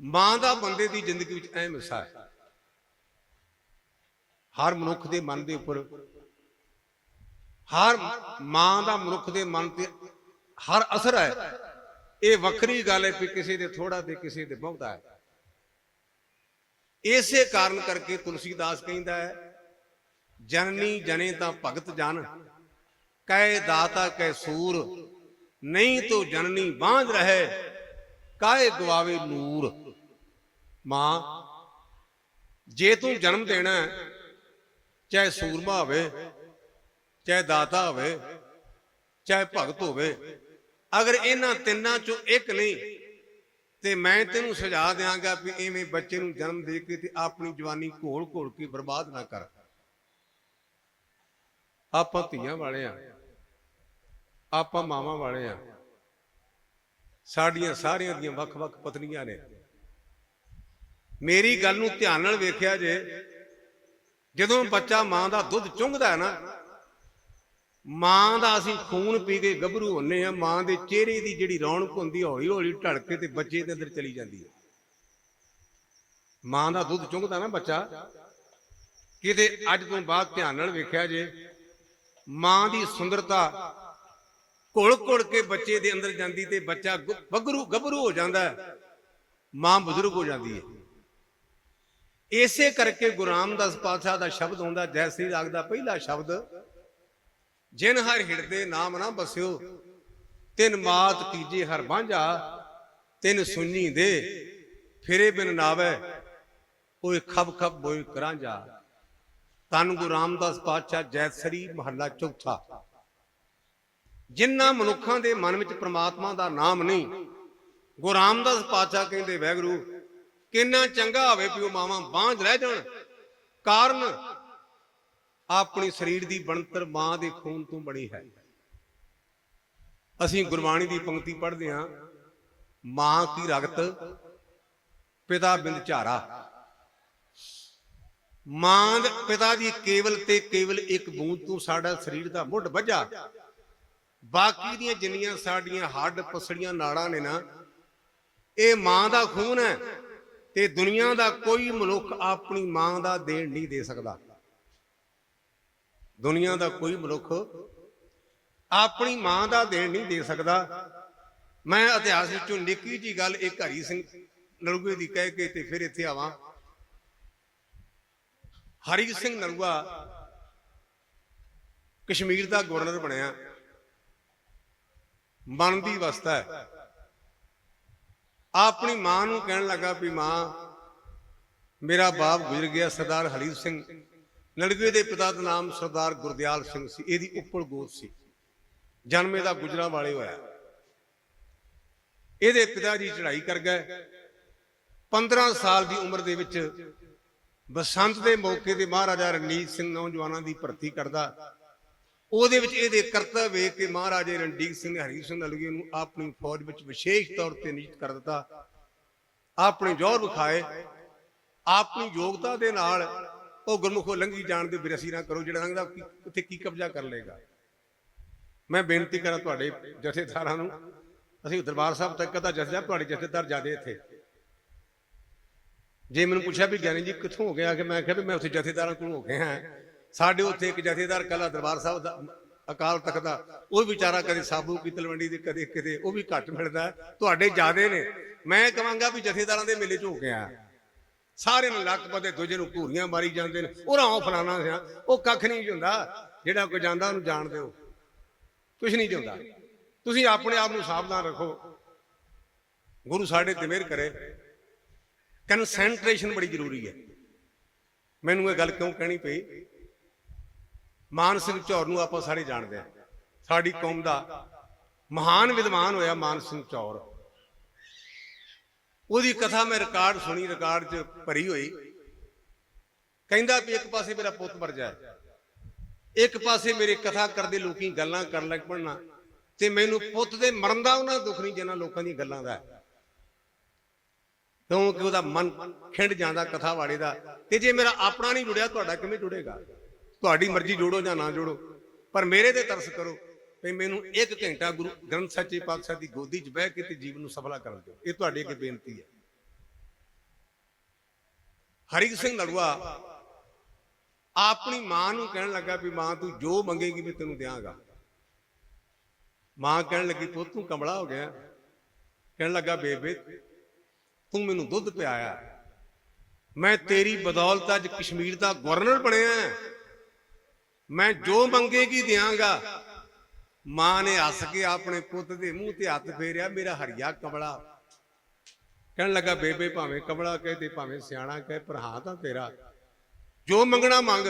ਮਾਂ ਦਾ ਬੰਦੇ ਦੀ ਜ਼ਿੰਦਗੀ ਵਿੱਚ ਅਹਿਮ ਹਿੱਸਾ ਹੈ। ਹਰ ਮਨੁੱਖ ਦੇ ਮਨ ਦੇ ਉੱਪਰ, ਹਰ ਮਾਂ ਦਾ ਮਨੁੱਖ ਦੇ ਮਨ ਤੇ ਹਰ ਅਸਰ ਹੈ। ਇਹ ਵੱਖਰੀ ਗੱਲ ਹੈ ਕਿ ਕਿਸੇ ਦੇ ਥੋੜਾ ਤੇ ਕਿਸੇ ਦੇ ਬਹੁਤਾ ਹੈ। ਇਸੇ ਕਾਰਨ ਕਰਕੇ ਤੁਲਸੀਦਾਸ ਕਹਿੰਦਾ ਹੈ, ਜਨਨੀ ਜਨੇ ਤਾਂ ਭਗਤ ਜਨ, ਕਹਿ ਦਾਤਾ ਕਹਿ ਸੂਰ, ਨਹੀਂ ਤੋ ਜਨਨੀ ਬਾਂਝ ਰਹੇ। ਕਾਹੇ ਗਵਾਵੇ ਨੂਰ? ਮਾਂ, ਜੇ ਤੂੰ ਜਨਮ ਦੇਣਾ ਚਾਹੇ ਸੂਰਮਾ ਹੋਵੇ, ਚਾਹੇ ਦਾਤਾ ਹੋਵੇ, ਚਾਹੇ ਭਗਤ ਹੋਵੇ, ਅਗਰ ਇਹਨਾਂ ਤਿੰਨਾਂ ਚੋਂ ਇੱਕ ਨਹੀਂ, ਤੇ ਮੈਂ ਤੈਨੂੰ ਸੁਝਾ ਦਿਆਂਗਾ ਵੀ ਐਵੇਂ ਬੱਚੇ ਨੂੰ ਜਨਮ ਦੇ ਕੇ ਤੇ ਆਪਣੀ ਜਵਾਨੀ ਘੋਲ ਘੋਲ ਕੇ ਬਰਬਾਦ ਨਾ ਕਰ। ਆਪਾਂ ਧੀਆਂ ਵਾਲੇ ਆ, ਆਪਾਂ ਮਾਵਾਂ ਵਾਲੇ ਆ ਸਾਡੀਆਂ ਸਾਰਿਆਂ ਦੀਆਂ ਵੱਖ-ਵੱਖ ਪਤਨੀਆਂ ਨੇ। ਮੇਰੀ ਗੱਲ ਨੂੰ ਧਿਆਨ ਨਾਲ ਵੇਖਿਆ ਜੇ, ਜਦੋਂ ਬੱਚਾ ਮਾਂ ਦਾ ਦੁੱਧ ਚੁੰਘਦਾ ਹੈ ਨਾ, ਮਾਂ ਦਾ ਅਸੀਂ ਖੂਨ ਪੀ ਕੇ ਗੱਭਰੂ ਹੁੰਨੇ ਆ, ਮਾਂ ਦੇ ਚਿਹਰੇ ਦੀ ਜਿਹੜੀ ਰੌਣਕ ਹੁੰਦੀ ਹੌਲੀ ਹੌਲੀ ਢਲ ਕੇ ਤੇ ਬੱਚੇ ਦੇ ਅੰਦਰ ਚਲੀ ਜਾਂਦੀ ਹੈ ਮਾਂ ਦਾ ਦੁੱਧ ਚੁੰਘਦਾ ਨਾ ਬੱਚਾ, ਕਿਤੇ ਅੱਜ ਤੋਂ ਬਾਅਦ ਧਿਆਨ ਨਾਲ ਵੇਖਿਆ ਜੇ, ਮਾਂ ਦੀ ਸੁੰਦਰਤਾ ਘੁਲ ਘੁਲ ਕੇ ਬੱਚੇ ਦੇ ਅੰਦਰ ਜਾਂਦੀ ਤੇ ਬੱਚਾ ਬੱਗਰੂ ਗੱਭਰੂ ਹੋ ਜਾਂਦਾ ਮਾਂ ਬਜ਼ੁਰਗ ਹੋ ਜਾਂਦੀ ਹੈ। ਇਸੇ ਕਰਕੇ ਗੁਰੂ ਰਾਮਦਾਸ ਪਾਤਸ਼ਾਹ ਦਾ ਸ਼ਬਦ ਹੁੰਦਾ, ਜੈ ਸ੍ਰੀ ਰਾਗ ਦਾ ਪਹਿਲਾ ਸ਼ਬਦ, ਜਿਨ ਹਰ ਹਿਰਦੇ ਨਾਮ ਨਾ ਬਸਿਓ, ਤਿਨ ਮਾਤ ਕੀਜੇ ਹਰ ਬਾਂਝਾ ਤਿਨ ਸੁਣੀ ਦੇ, ਫਿਰੇ ਬਿਨ ਨਾਵੇ, ਓਏ ਖਬ ਖਬ ਬੋਏ ਕਰਾਂਜਾ ਤਨ ਗੁਰੂ ਰਾਮਦਾਸ ਪਾਤਸ਼ਾਹ ਜੈਸਰੀ ਮਹੱਲਾ ਚੌਥਾ। ਜਿਨ੍ਹਾਂ ਮਨੁੱਖਾਂ ਦੇ ਮਨ ਵਿੱਚ ਪ੍ਰਮਾਤਮਾ ਦਾ ਨਾਮ ਨਹੀਂ, ਗੁਰੂ ਰਾਮਦਾਸ ਪਾਤਸ਼ਾਹ ਕਹਿੰਦੇ, ਵੈਗਰੂ, ਕਿੰਨਾ ਚੰਗਾ ਹੋਵੇ ਵੀ ਉਹ ਮਾਵਾਂ ਬਾਂਝ ਰਹਿ ਜਾਣ। ਕਾਰਨ, ਆਪਣੀ ਸਰੀਰ ਦੀ ਬਣਤਰ ਮਾਂ ਦੇ ਖੂਨ ਤੋਂ ਬਣੀ ਹੈ। ਅਸੀਂ ਗੁਰਬਾਣੀ ਦੀ ਪੰਕਤੀ ਪੜ੍ਹਦੇ ਹਾਂ, ਮਾਂ ਕੀ ਰਗਤ, ਪਿਤਾ ਬਿੰਦ ਝਾਰਾ। ਮਾਂ ਦੇ ਪਿਤਾ ਦੀ ਕੇਵਲ ਤੇ ਕੇਵਲ ਇੱਕ ਬੂੰਦ ਤੋਂ ਸਾਡਾ ਸਰੀਰ ਦਾ ਮੁੱਢ ਵੱਜਾ। ਬਾਕੀ ਦੀਆਂ ਜਿੰਨੀਆਂ ਸਾਡੀਆਂ ਹੱਡ ਪਸੜੀਆਂ ਨਾੜਾਂ ਨੇ ਨਾ, ਇਹ ਮਾਂ ਦਾ ਖੂਨ ਹੈ ਤੇ ਦੁਨੀਆ ਦਾ ਕੋਈ ਮਨੁੱਖ ਆਪਣੀ ਮਾਂ ਦਾ ਦੇਣ ਨਹੀਂ ਦੇ ਸਕਦਾ। ਦੁਨੀਆ ਦਾ ਕੋਈ ਮਨੁੱਖ ਆਪਣੀ ਮਾਂ ਦਾ ਦੇਣ ਨਹੀਂ ਦੇ ਸਕਦਾ। ਮੈਂ ਇਤਿਹਾਸ ਵਿੱਚੋਂ ਨਿੱਕੀ ਜੀ ਗੱਲ ਇੱਕ ਹਰੀ ਸਿੰਘ ਨਲੂਏ ਦੀ ਕਹਿ ਕੇ ਤੇ ਫਿਰ ਇੱਥੇ ਆਵਾਂ। ਹਰੀ ਸਿੰਘ ਨਲੂਆ ਕਸ਼ਮੀਰ ਦਾ ਗਵਰਨਰ ਬਣਿਆ। ਮਨ ਦੀ ਅਵਸਥਾ ਹੈ। ਆਪਣੀ ਮਾਂ ਨੂੰ ਕਹਿਣ ਲੱਗਾ ਵੀ ਮਾਂ, ਮੇਰਾ ਬਾਪ ਗੁਜ਼ਰ ਗਿਆ ਸਰਦਾਰ ਹਲੀਰ ਸਿੰਘ। ਨਲੂਏ ਦੇ ਪਿਤਾ ਦਾ ਨਾਮ ਸਰਦਾਰ ਗੁਰਦਿਆਲ ਸਿੰਘ ਸੀ। ਇਹਦੀ ਉੱਪਰ ਗੋਦ ਸੀ। ਜਨਮੇ ਦਾ ਗੁਜਰਾ ਵਾਲੇ ਹੋਇਆ। ਇਹਦੇ ਪਿਤਾ ਜੀ ਚੜ੍ਹਾਈ ਕਰ ਗਏ। 15 ਸਾਲ ਦੀ ਉਮਰ ਦੇ ਵਿੱਚ ਬਸੰਤ ਦੇ ਮੌਕੇ ਤੇ ਮਹਾਰਾਜਾ ਰਣਜੀਤ ਸਿੰਘ ਨੌਜਵਾਨਾਂ ਦੀ ਭਰਤੀ ਕਰਦਾ। ਉਹਦੇ ਵਿੱਚ ਇਹਦੇ ਕਰਤੱਵ ਵੇਖ ਕੇ ਮਹਾਰਾਜੇ ਰਣਜੀਤ ਸਿੰਘ ਹਰੀ ਸਿੰਘ ਨਲੂਏ ਨੂੰ ਆਪਣੀ ਫੌਜ ਵਿੱਚ ਵਿਸ਼ੇਸ਼ ਤੌਰ ਤੇ ਨਿਯੁਕਤ ਕਰ ਦਿੱਤਾ। ਆਪਣੇ ਜੋਰ ਵਿਖਾਏ। ਆਪਣੀ ਯੋਗਤਾ ਦੇ ਨਾਲ ਉਹ ਗੁਰਮੁਖੋ ਲੰਘੀ ਜਾਣ ਦੇ ਬਿਰਸੀ ਨਾ ਕਰੋ, ਜਿਹੜਾ ਲੰਘਦਾ ਉੱਥੇ ਕੀ ਕਬਜ਼ਾ ਕਰ ਲੇਗਾ ਮੈਂ ਬੇਨਤੀ ਕਰਾਂ ਤੁਹਾਡੇ ਜਥੇਦਾਰਾਂ ਨੂੰ, ਅਸੀਂ ਦਰਬਾਰ ਸਾਹਿਬ ਤੱਕ ਤਾਂ ਜਥੇਦਾਰ ਤੁਹਾਡੇ ਜਥੇਦਾਰ ਜਾਦੇ ਇੱਥੇ। ਜੇ ਮੈਨੂੰ ਪੁੱਛਿਆ ਵੀ ਗਿਆਨੀ ਜੀ ਕਿੱਥੋਂ ਹੋ ਗਿਆ, ਕਿ ਮੈਂ ਕਿਹਾ ਵੀ ਮੈਂ ਉੱਥੇ ਜਥੇਦਾਰਾਂ ਕੋਲ ਹੋ ਗਿਆ। ਸਾਡੇ ਉੱਥੇ ਇੱਕ ਜਥੇਦਾਰ ਕੱਲਾ ਦਰਬਾਰ ਸਾਹਿਬ ਦਾ, ਅਕਾਲ ਤਖਤ ਦਾ, ਉਹ ਵਿਚਾਰਾ ਕਦੇ ਸਾਬੂ ਕੀ ਤਲਵੰਡੀ ਦੇ, ਕਦੇ ਕਿਤੇ, ਉਹ ਵੀ ਘੱਟ ਮਿਲਦਾ। ਤੁਹਾਡੇ ਜਿਆਦੇ ਨੇ। ਮੈਂ ਕਹਾਂਗਾ ਵੀ ਜਥੇਦਾਰਾਂ ਦੇ ਮੇਲੇ 'ਚ ਹੋ ਸਾਰੇ ਨੂੰ ਲੱਕ ਪਤੇ ਦੂਜੇ ਨੂੰ ਘੂਰੀਆਂ ਮਾਰੀ ਜਾਂਦੇ ਨੇ। ਉਹ ਰਾਹ ਫਲਾਣਾ ਸਿਆ ਉਹ ਕੱਖ ਨਹੀਂ ਹੁੰਦਾ। ਜਿਹੜਾ ਕੋਈ ਜਾਂਦਾ ਉਹਨੂੰ ਜਾਣ ਦਿਓ। ਕੁਝ ਨਹੀਂ ਜਾਂਦਾ ਤੁਸੀਂ ਆਪਣੇ ਆਪ ਨੂੰ ਸਾਵਧਾਨ ਰੱਖੋ। ਗੁਰੂ ਸਾਡੇ ਤੇ ਮਿਹਰ ਕਰੇ। ਕਨਸੈਂਟਰੇਸ਼ਨ ਬੜੀ ਜ਼ਰੂਰੀ ਹੈ। ਮੈਨੂੰ ਇਹ ਗੱਲ ਕਿਉਂ ਕਹਿਣੀ ਪਈ? ਮਾਨ ਸਿੰਘ ਚੌਰ ਨੂੰ ਆਪਾਂ ਸਾਰੇ ਜਾਣਦੇ ਹਾਂ। ਸਾਡੀ ਕੌਮ ਦਾ ਮਹਾਨ ਵਿਦਵਾਨ ਹੋਇਆ ਮਾਨ ਸਿੰਘ ਚੌਰ। ਉਹਦੀ ਕਥਾ ਮੈਂ ਰਿਕਾਰਡ ਸੁਣੀ ਰਿਕਾਰਡ 'ਚ ਭਰੀ ਹੋਈ। ਕਹਿੰਦਾ ਵੀ ਇੱਕ ਪਾਸੇ ਮੇਰਾ ਪੁੱਤ ਮਰ ਜਾਏ, ਇੱਕ ਪਾਸੇ ਮੇਰੇ ਕਥਾ ਕਰਦੇ ਲੋਕੀ ਗੱਲਾਂ ਕਰਨ ਲੱਗ ਪੜਨਾ ਤੇ ਮੈਨੂੰ ਪੁੱਤ ਦੇ ਮਰਨ ਦਾ ਉਹਨਾਂ ਦੁੱਖ ਨਹੀਂ ਜਿੰਨਾ ਲੋਕਾਂ ਦੀਆਂ ਗੱਲਾਂ ਦਾ। ਕਿਉਂਕਿ ਉਹਦਾ ਮਨ ਖਿੰਡ ਜਾਂਦਾ ਕਥਾ ਵਾਲੇ ਦਾ ਤੇ ਜੇ ਮੇਰਾ ਆਪਣਾ ਨਹੀਂ ਜੁੜਿਆ, ਤੁਹਾਡਾ ਕਿਵੇਂ ਜੁੜੇਗਾ? ਤੁਹਾਡੀ ਮਰਜ਼ੀ ਜੋੜੋ ਜਾਂ ਨਾ ਜੋੜੋ। ਪਰ ਮੇਰੇ ਤੇ ਤਰਸ ਕਰੋ ਵੀ ਮੈਨੂੰ ਇੱਕ ਘੰਟਾ ਗੁਰੂ ਗ੍ਰੰਥ ਸੱਚੇ ਪਾਤਸ਼ਾਹ ਦੀ ਗੋਦੀ 'ਚ ਬਹਿ ਕੇ ਤੇ ਜੀਵਨ ਨੂੰ ਸਫਲਾ ਕਰਨ ਦਿਓ। ਇਹ ਤੁਹਾਡੀ ਅੱਗੇ ਬੇਨਤੀ ਹੈ। ਹਰੀ ਸਿੰਘ ਨਲੂਆ ਆਪਣੀ ਮਾਂ ਨੂੰ ਕਹਿਣ ਲੱਗਾ ਵੀ ਮਾਂ, ਤੂੰ ਜੋ ਮੰਗੇਗੀ ਮੈਂ ਤੈਨੂੰ ਦਿਆਂਗਾ। ਮਾਂ ਕਹਿਣ ਲੱਗੀ, ਪੁੱਤ ਤੂੰ ਕਮਲਾ ਹੋ ਗਿਆ। ਕਹਿਣ ਲੱਗਾ, ਬੇਬੇ, ਤੂੰ ਮੈਨੂੰ ਦੁੱਧ ਪਿਆਇਆ। ਮੈਂ ਤੇਰੀ ਬਦੌਲਤ ਅੱਜ ਕਸ਼ਮੀਰ ਦਾ ਗਵਰਨਰ ਬਣਿਆ। ਮੈਂ ਜੋ ਮੰਗੇਗੀ ਦਿਆਂਗਾ। ਮਾਂ ਨੇ ਹੱਸ ਕੇ ਆਪਣੇ ਪੁੱਤ ਦੇ ਮੂੰਹ ਤੇ ਹੱਥ ਫੇਰਿਆ, ਮੇਰਾ ਹਰੀਆ ਕਮਲਾ। ਕਹਿਣ ਲੱਗਾ, ਬੇਬੇ, ਭਾਵੇਂ ਕਮਲਾ ਕਹੇ ਤੇ ਭਾਵੇਂ ਸਿਆਣਾ ਕਹੇ, ਪਰ ਹਾਂ ਤਾਂ ਤੇਰਾ। ਜੋ ਮੰਗਣਾ ਮੰਗ।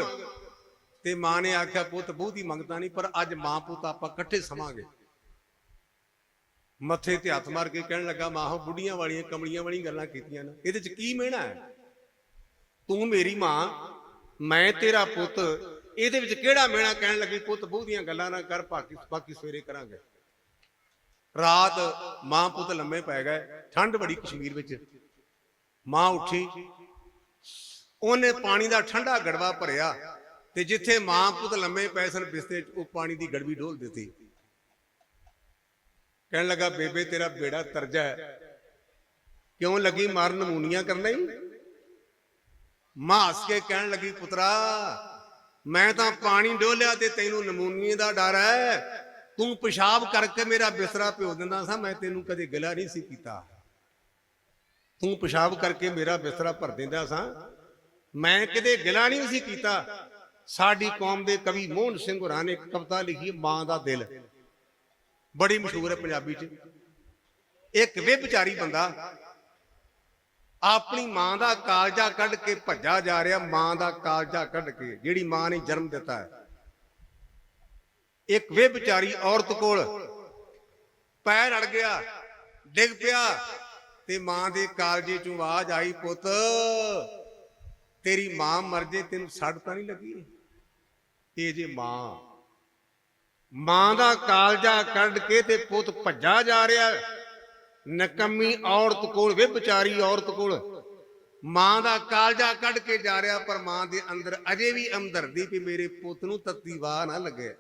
ਤੇ ਮਾਂ ਨੇ ਆਖਿਆ, ਪੁੱਤ, ਬਹੁਤੀ ਮੰਗਦਾ ਨਹੀਂ, ਪਰ ਅੱਜ ਮਾਂ ਪੁੱਤ ਆਪਾਂ ਇਕੱਠੇ ਸਮਾਂਗੇ। ਮੱਥੇ ਤੇ ਹੱਥ ਮਾਰ ਕੇ ਕਹਿਣ ਲੱਗਾ, ਮਾਂ ਹੋ ਬੁੱਢੀਆਂ ਵਾਲੀਆਂ, ਕਮਲੀਆਂ ਵਾਲੀਆਂ ਗੱਲਾਂ ਕੀਤੀਆਂ ਨਾ। ਇਹਦੇ ਚ ਕੀ ਮਹਿਣਾ ਹੈ? ਤੂੰ ਮੇਰੀ ਮਾਂ, ਮੈਂ ਤੇਰਾ ਪੁੱਤ ਇਹਦੇ ਵਿੱਚ ਕਿਹੜਾ ਮੇਣਾ ਕਹਿਣ ਲੱਗੀ, ਪੁੱਤ ਬਹੁਤੀਆਂ ਗੱਲਾਂ ਨਾ ਕਰ ਬਾਕੀ ਬਾਕੀ ਸਵੇਰੇ ਕਰਾਂਗੇ। ਰਾਤ ਮਾਂ ਪੁੱਤ ਲੰਮੇ ਪੈ ਗਏ, ਠੰਡ ਬੜੀ ਕਸ਼ਮੀਰ ਵਿੱਚ। ਮਾਂ ਉੱਠੀ, ਉਹਨੇ ਪਾਣੀ ਦਾ ਠੰਡਾ ਗੜਵਾ ਭਰਿਆ ਤੇ ਜਿੱਥੇ ਮਾਂ ਪੁੱਤ ਲੰਮੇ ਪਏ ਸਨ ਬਿਸਤੇ 'ਚ ਉਹ ਪਾਣੀ ਦੀ ਗੜਵੀ ਢੋਲ ਦਿੱਤੀ। ਕਹਿਣ ਲੱਗਾ, ਬੇਬੇ, ਤੇਰਾ ਬੇੜਾ ਤਰਜਾ ਹੈ। ਕਿਉਂ ਲੱਗੀ ਮਾਰਨ ਨਮੂਨੀਆਂ ਕਰਨ ਲਈ ਮਾਂ ਹੱਸ ਕੇ ਕਹਿਣ ਲੱਗੀ, ਪੁੱਤਰਾ ਮੈਂ ਤਾਂ ਪਾਣੀ ਡੋਲਿਆ ਤੇ ਤੈਨੂੰ ਨਮੂਨੀਏ ਦਾ ਡਰ ਹੈ। ਤੂੰ ਪਿਸ਼ਾਬ ਕਰਕੇ ਮੇਰਾ ਬਿਸਤਰਾ ਭਿਓ ਦਿੰਦਾ ਸਾਂ, ਮੈਂ ਤੈਨੂੰ ਕਦੇ ਗਿਲਾ ਨਹੀਂ ਸੀ ਕੀਤਾ। ਤੂੰ ਪਿਸ਼ਾਬ ਕਰਕੇ ਮੇਰਾ ਬਿਸਤਰਾ ਭਰ ਦਿੰਦਾ ਸਾਂ, ਮੈਂ ਕਦੇ ਗਿਲਾ ਨਹੀਂ ਸੀ ਕੀਤਾ। ਸਾਡੀ ਕੌਮ ਦੇ ਕਵੀ ਮੋਹਨ ਸਿੰਘ ਹੋਰਾਂ ਨੇ ਇੱਕ ਕਵਿਤਾ ਲਿਖੀ ਮਾਂ ਦਾ ਦਿਲ। ਬੜੀ ਮਸ਼ਹੂਰ ਹੈ ਪੰਜਾਬੀ 'ਚ। ਇੱਕ ਵਿਭਚਾਰੀ ਬੰਦਾ ਆਪਣੀ ਮਾਂ ਦਾ ਕਾਲਜਾ ਕੱਢ ਕੇ ਭੱਜਾ ਜਾ ਰਿਹਾ, ਮਾਂ ਦਾ ਕਾਲਜਾ ਕੱਢ ਕੇ, ਜਿਹੜੀ ਮਾਂ ਨੇ ਜਨਮ ਦਿੱਤਾ ਹੈ। ਇੱਕ ਵਿਚਾਰੀ ਔਰਤ ਕੋਲ ਪੈਰ ਅੜ ਗਿਆ, ਡਿੱਗ ਪਿਆ ਤੇ ਮਾਂ ਦੇ ਕਾਲਜੇ ਚੋਂ ਆਵਾਜ਼ ਆਈ, ਪੁੱਤ, ਤੇਰੀ ਮਾਂ ਮਰ ਜੇ, ਤੈਨੂੰ ਸੱਟ ਤਾਂ ਨਹੀਂ ਲੱਗੀ? ਇਹ ਜੇ ਮਾਂ ਮਾਂ ਦਾ ਕਾਲਜਾ ਕੱਢ ਕੇ ਤੇ ਪੁੱਤ ਭੱਜਾ ਜਾ ਰਿਹਾ ਨਕਮੀ ਔਰਤ ਕੋਲ ਵਿਭਚਾਰੀ ਔਰਤ ਕੋਲ। ਮਾਂ ਦਾ ਕਾਲਜਾ ਕੱਢ ਕੇ ਜਾ ਰਿਹਾ ਪਰ ਮਾਂ ਦੇ ਅੰਦਰ ਅਜੇ ਵੀ ਹਮਦਰਦੀ ਵੀ ਮੇਰੇ ਪੁੱਤ ਨੂੰ ਤੱਤੀ ਵਾਹ ਨਾ ਲੱਗੇ।